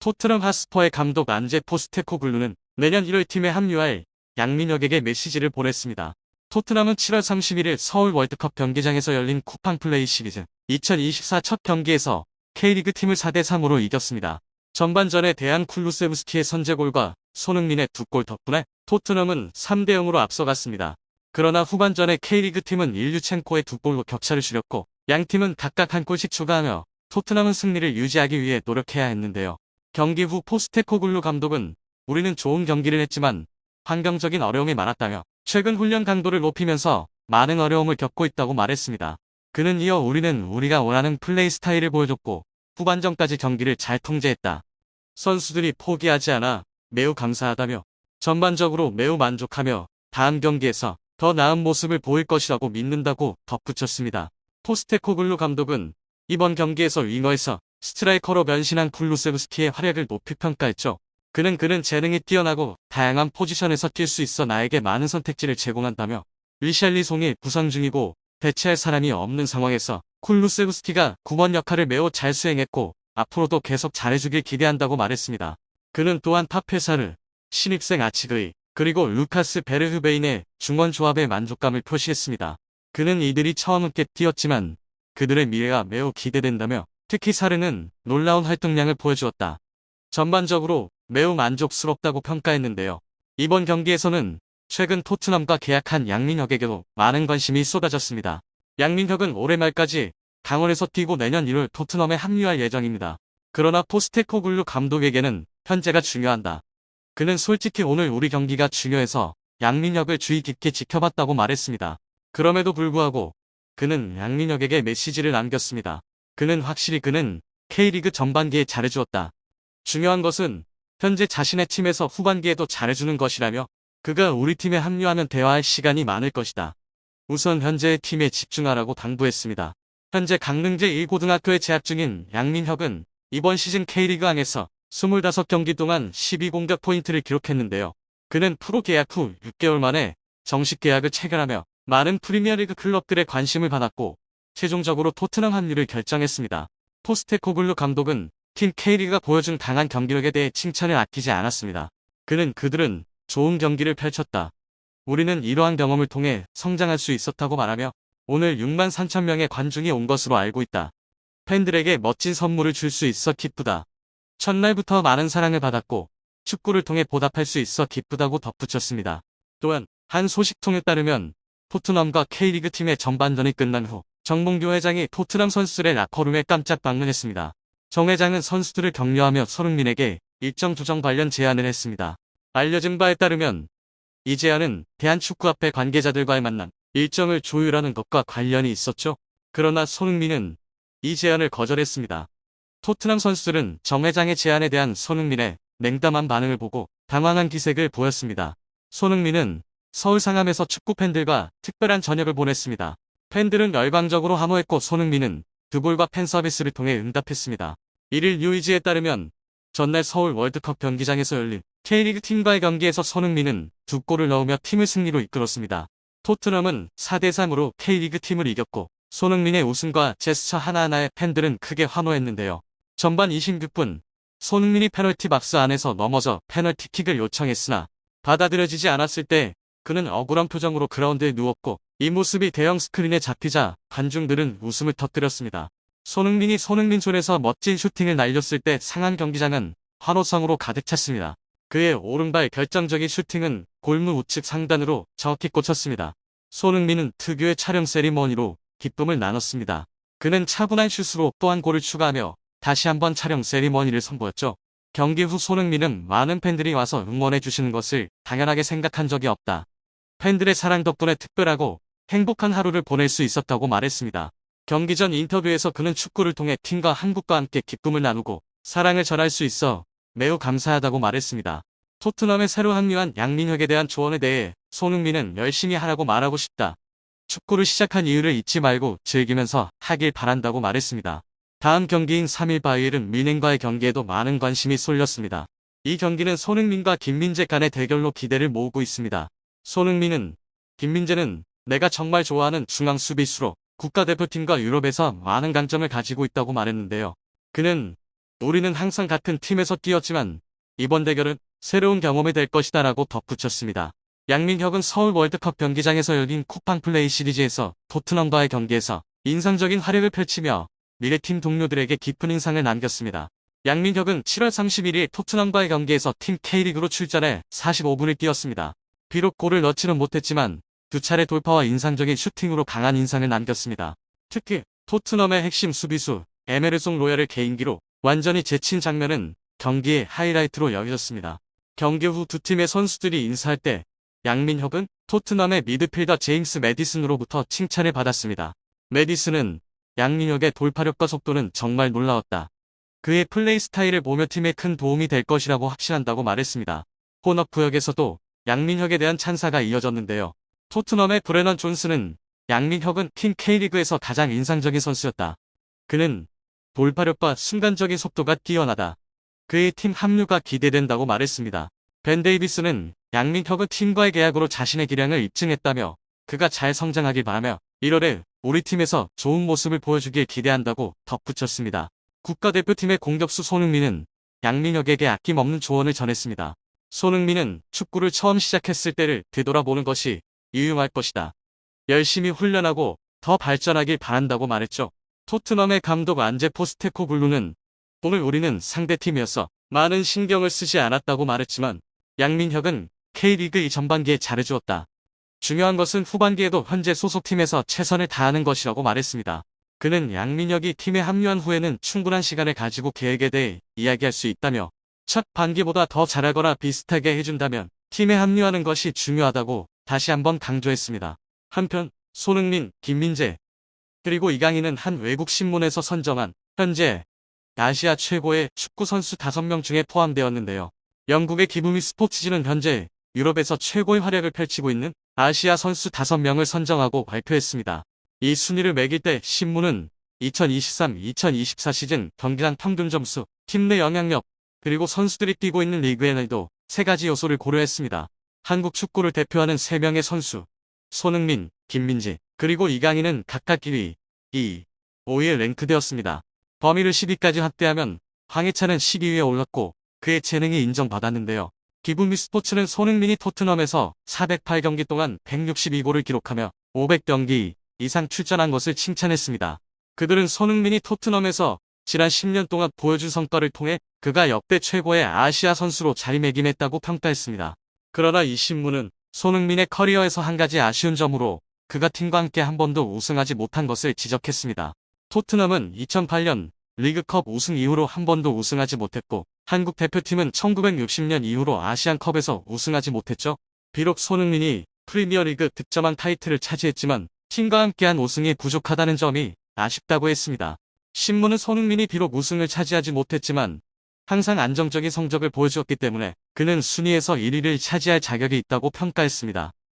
토트넘 하스퍼의 감독 안제 포스테코글루는 내년 1월 팀에 합류할 양민혁에게 메시지를 보냈습니다. 토트넘은 7월 31일 서울 월드컵 경기장에서 열린 쿠팡 플레이 시리즈 2024 첫 경기에서 K리그 팀을 4대3으로 이겼습니다. 전반전에 대한 쿨루세브스키의 선제골과 손흥민의 두 골 덕분에 토트넘은 3대0으로 앞서갔습니다. 그러나 후반전에 K리그 팀은 일류첸코의 두 골로 격차를 줄였고 양 팀은 각각 한 골씩 추가하며 토트넘은 승리를 유지하기 위해 노력해야 했는데요. 경기 후 포스테코글루 감독은 우리는 좋은 경기를 했지만 환경적인 어려움이 많았다며 최근 훈련 강도를 높이면서 많은 어려움을 겪고 있다고 말했습니다. 그는 이어 우리는 우리가 원하는 플레이 스타일을 보여줬고 후반전까지 경기를 잘 통제했다. 선수들이 포기하지 않아 매우 감사하다며 전반적으로 매우 만족하며 다음 경기에서 더 나은 모습을 보일 것이라고 믿는다고 덧붙였습니다. 포스테코글루 감독은 이번 경기에서 윙어에서 스트라이커로 변신한 쿨루세브스키의 활약을 높이 평가했죠. 그는 그는 재능이 뛰어나고 다양한 포지션에서 뛸 수 있어 나에게 많은 선택지를 제공한다며 리샬리송이 부상 중이고 대체할 사람이 없는 상황에서 쿨루세브스키가 9번 역할을 매우 잘 수행했고 앞으로도 계속 잘해주길 기대한다고 말했습니다. 그는 또한 탑회사를 신입생 아치그이 그리고 루카스 베르흐베인의 중원 조합에 만족감을 표시했습니다. 그는 이들이 처음 함께 뛰었지만 그들의 미래가 매우 기대된다며 특히 사르는 놀라운 활동량을 보여주었다. 전반적으로 매우 만족스럽다고 평가했는데요. 이번 경기에서는 최근 토트넘과 계약한 양민혁에게도 많은 관심이 쏟아졌습니다. 양민혁은 올해 말까지 강원에서 뛰고 내년 1월 토트넘에 합류할 예정입니다. 그러나 포스테코글루 감독에게는 현재가 중요한다. 그는 솔직히 오늘 우리 경기가 중요해서 양민혁을 주의 깊게 지켜봤다고 말했습니다. 그럼에도 불구하고 그는 양민혁에게 메시지를 남겼습니다. 그는 확실히 그는 K리그 전반기에 잘해주었다. 중요한 것은 현재 자신의 팀에서 후반기에도 잘해주는 것이라며 그가 우리 팀에 합류하면 대화할 시간이 많을 것이다. 우선 현재의 팀에 집중하라고 당부했습니다. 현재 강릉제 1고등학교에 재학 중인 양민혁은 이번 시즌 K리그 안에서 25경기 동안 12공격 포인트를 기록했는데요. 그는 프로 계약 후 6개월 만에 정식 계약을 체결하며 많은 프리미어리그 클럽들의 관심을 받았고 최종적으로 토트넘 합류를 결정했습니다. 포스테코글루 감독은 팀 K리그가 보여준 강한 경기력에 대해 칭찬을 아끼지 않았습니다. 그는 그들은 좋은 경기를 펼쳤다. 우리는 이러한 경험을 통해 성장할 수 있었다고 말하며 오늘 6만 3천 명의 관중이 온 것으로 알고 있다. 팬들에게 멋진 선물을 줄 수 있어 기쁘다. 첫날부터 많은 사랑을 받았고 축구를 통해 보답할 수 있어 기쁘다고 덧붙였습니다. 또한 한 소식통에 따르면 토트넘과 K리그 팀의 전반전이 끝난 후 정몽규 회장이 토트넘 선수들의 라커룸에 깜짝 방문했습니다. 정 회장은 선수들을 격려하며 손흥민에게 일정 조정 관련 제안을 했습니다. 알려진 바에 따르면 이 제안은 대한축구협회 관계자들과의 만남, 일정을 조율하는 것과 관련이 있었죠. 그러나 손흥민은 이 제안을 거절했습니다. 토트넘 선수들은 정 회장의 제안에 대한 손흥민의 냉담한 반응을 보고 당황한 기색을 보였습니다. 손흥민은 서울 상암에서 축구 팬들과 특별한 저녁을 보냈습니다. 팬들은 열광적으로 함호했고 손흥민은 드볼과 팬 서비스를 통해 응답했습니다. 1일 뉴이지에 따르면 전날 서울 월드컵 경기장에서 열린 K리그 팀과의 경기에서 손흥민은 두 골을 넣으며 팀을 승리로 이끌었습니다. 토트넘은 4대3으로 K리그 팀을 이겼고 손흥민의 우승과 제스처 하나하나에 팬들은 크게 환호했는데요. 전반 26분 손흥민이 페널티 박스 안에서 넘어져 페널티킥을 요청했으나 받아들여지지 않았을 때 그는 억울한 표정으로 그라운드에 누웠고 이 모습이 대형 스크린에 잡히자 관중들은 웃음을 터뜨렸습니다. 손흥민이 손흥민 손에서 멋진 슈팅을 날렸을 때 상한 경기장은 환호성으로 가득 찼습니다. 그의 오른발 결정적인 슈팅은 골무 우측 상단으로 정확히 꽂혔습니다. 손흥민은 특유의 촬영 세리머니로 기쁨을 나눴습니다. 그는 차분한 슛으로 또한 골을 추가하며 다시 한번 촬영 세리머니를 선보였죠. 경기 후 손흥민은 많은 팬들이 와서 응원해 주시는 것을 당연하게 생각한 적이 없다. 팬들의 사랑 덕분에 특별하고 행복한 하루를 보낼 수 있었다고 말했습니다. 경기 전 인터뷰에서 그는 축구를 통해 팀과 한국과 함께 기쁨을 나누고 사랑을 전할 수 있어 매우 감사하다고 말했습니다. 토트넘에 새로 합류한 양민혁에 대한 조언에 대해 손흥민은 열심히 하라고 말하고 싶다. 축구를 시작한 이유를 잊지 말고 즐기면서 하길 바란다고 말했습니다. 다음 경기인 3일 바이엘은 민행과의 경기에도 많은 관심이 쏠렸습니다. 이 경기는 손흥민과 김민재 간의 대결로 기대를 모으고 있습니다. 손흥민은 김민재는 내가 정말 좋아하는 중앙 수비수로 국가대표팀과 유럽에서 많은 강점을 가지고 있다고 말했는데요. 그는 우리는 항상 같은 팀에서 뛰었지만 이번 대결은 새로운 경험이 될 것이다 라고 덧붙였습니다. 양민혁은 서울 월드컵 경기장에서 열린 쿠팡 플레이 시리즈에서 토트넘과의 경기에서 인상적인 활약을 펼치며 미래팀 동료들에게 깊은 인상을 남겼습니다. 양민혁은 7월 31일 토트넘과의 경기에서 팀 K리그로 출전해 45분을 뛰었습니다. 비록 골을 넣지는 못했지만 두 차례 돌파와 인상적인 슈팅으로 강한 인상을 남겼습니다. 특히 토트넘의 핵심 수비수 에메르송 로얄을 개인기로 완전히 제친 장면은 경기의 하이라이트로 여겨졌습니다. 경기 후 두 팀의 선수들이 인사할 때 양민혁은 토트넘의 미드필더 제임스 메디슨으로부터 칭찬을 받았습니다. 메디슨은 양민혁의 돌파력과 속도는 정말 놀라웠다. 그의 플레이 스타일을 보며 팀에 큰 도움이 될 것이라고 확신한다고 말했습니다. 혼업 구역에서도 양민혁에 대한 찬사가 이어졌는데요. 토트넘의 브레넌 존스는 양민혁은 팀 K리그에서 가장 인상적인 선수였다. 그는 돌파력과 순간적인 속도가 뛰어나다. 그의 팀 합류가 기대된다고 말했습니다. 벤 데이비스는 양민혁은 팀과의 계약으로 자신의 기량을 입증했다며 그가 잘 성장하길 바라며 1월에 우리 팀에서 좋은 모습을 보여주길 기대한다고 덧붙였습니다. 국가대표팀의 공격수 손흥민은 양민혁에게 아낌없는 조언을 전했습니다. 손흥민은 축구를 처음 시작했을 때를 되돌아보는 것이 유용할 것이다. 열심히 훈련하고 더 발전하길 바란다고 말했죠. 토트넘의 감독 안제 포스테코글루는 오늘 우리는 상대팀이어서 많은 신경을 쓰지 않았다고 말했지만 양민혁은 K리그 이 전반기에 잘해주었다. 중요한 것은 후반기에도 현재 소속팀에서 최선을 다하는 것이라고 말했습니다. 그는 양민혁이 팀에 합류한 후에는 충분한 시간을 가지고 계획에 대해 이야기할 수 있다며 첫 반기보다 더 잘하거나 비슷하게 해준다면 팀에 합류하는 것이 중요하다고 다시 한번 강조했습니다. 한편 손흥민, 김민재 그리고 이강인은 한 외국 신문에서 선정한 현재 아시아 최고의 축구 선수 5명 중에 포함되었는데요. 영국의 기부미 스포츠지는 현재 유럽에서 최고의 활약을 펼치고 있는 아시아 선수 5명을 선정하고 발표했습니다. 이 순위를 매길 때 신문은 2023-2024 시즌 경기당 평균 점수, 팀 내 영향력, 그리고 선수들이 뛰고 있는 리그에도 세 가지 요소를 고려했습니다. 한국 축구를 대표하는 3명의 선수, 손흥민, 김민지, 그리고 이강인은 각각 1위, 2위, 5위에 랭크되었습니다. 범위를 10위까지 확대하면 황희찬은 12위에 올랐고 그의 재능이 인정받았는데요. 기분미 스포츠는 손흥민이 토트넘에서 408경기 동안 162골을 기록하며 500경기 이상 출전한 것을 칭찬했습니다. 그들은 손흥민이 토트넘에서 지난 10년 동안 보여준 성과를 통해 그가 역대 최고의 아시아 선수로 자리매김했다고 평가했습니다. 그러나 이 신문은 손흥민의 커리어에서 한 가지 아쉬운 점으로 그가 팀과 함께 한 번도 우승하지 못한 것을 지적했습니다. 토트넘은 2008년 리그컵 우승 이후로 한 번도 우승하지 못했고 한국 대표팀은 1960년 이후로 아시안컵에서 우승하지 못했죠. 비록 손흥민이 프리미어리그 득점왕 타이틀을 차지했지만 팀과 함께한 우승이 부족하다는 점이 아쉽다고 했습니다. 신문은 손흥민이 비록 우승을 차지하지 못했지만 항상 안정적인 성적을 보여주었기 때문에 그는 순위에서 1위를 차지할 자격이 있다고 평가했습니다.